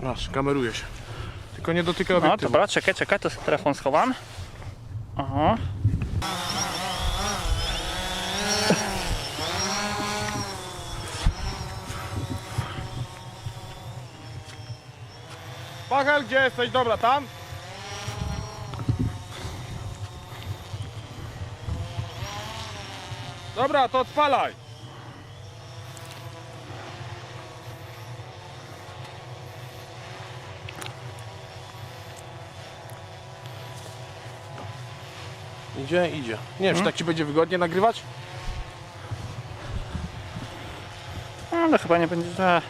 Masz, kameruje się. Tylko nie dotykaj No obiektywu. dobra, czekaj, czekaj, to jest telefon schowam. Aha. Pachel, gdzie jesteś? Dobra, tam? Dobra, to odpalaj. Idzie, idzie. Nie wiem, czy tak ci będzie wygodnie nagrywać? Ale chyba nie będzie źle.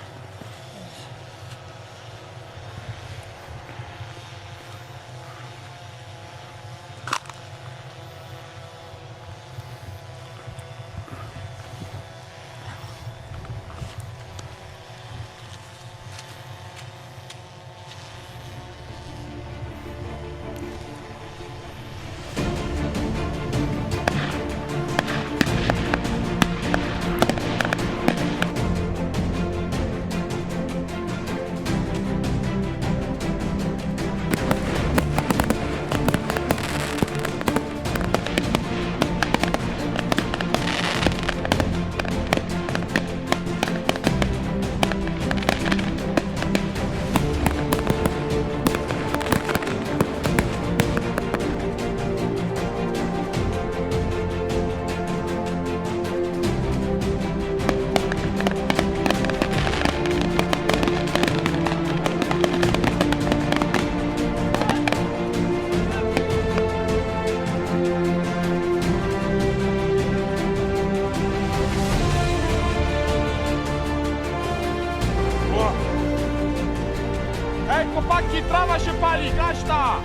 Ej, chłopaki, trawa się pali, gaśta!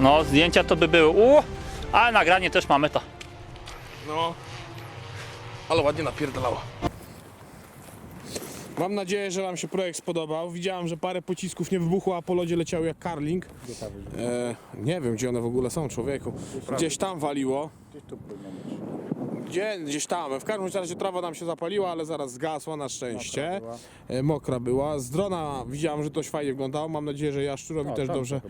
No, zdjęcia to by były. U, ale nagranie też mamy to. No. Ale ładnie napierdalało. Mam nadzieję, że Wam się projekt spodobał. Widziałem, że parę pocisków nie wybuchło, a po lodzie leciały jak karling. E, nie wiem, gdzie one w ogóle są, człowieku. Gdzieś tam waliło. Gdzie? Gdzieś tam. W każdym razie trawa nam się zapaliła, ale zaraz zgasła na szczęście. E, Mokra była. Z drona widziałem, że dość fajnie wyglądało. Mam nadzieję, że Jaszczurowi też dobrze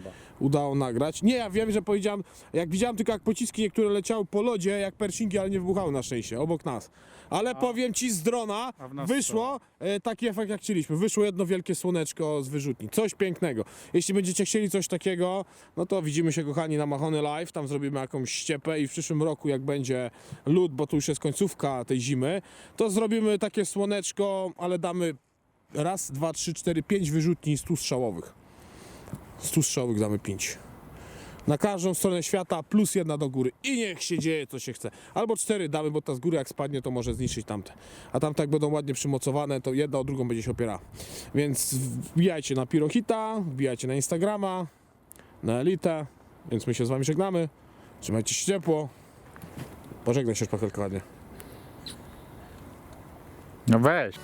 udało nagrać. Nie, ja wiem, że powiedziałem, jak widziałem tylko jak pociski niektóre leciały po lodzie, jak pershingi, ale nie wybuchały na szczęście, obok nas. Ale powiem Ci, z drona wyszło e, taki efekt jak chcieliśmy. Wyszło jedno wielkie słoneczko z wyrzutni. Coś pięknego. Jeśli będziecie chcieli coś takiego, no to widzimy się kochani na Machony Live, tam zrobimy jakąś ściepę i w przyszłym roku jak będzie lód, bo tu już jest końcówka tej zimy, to zrobimy takie słoneczko, ale damy raz, dwa, trzy, cztery, pięć wyrzutni 100 strzałowych. 100 strzałowych damy 5. Na każdą stronę świata plus jedna do góry. I niech się dzieje co się chce. Albo cztery damy, bo ta z góry jak spadnie to może zniszczyć tamte. A tamte jak będą ładnie przymocowane, to jedna o drugą będzie się opierała. Więc wbijajcie na Pirohita, wbijajcie na Instagrama, na Elitę. Więc my się z wami żegnamy. Trzymajcie się ciepło. Pożegnaj się szpachelka ładnie. No weź.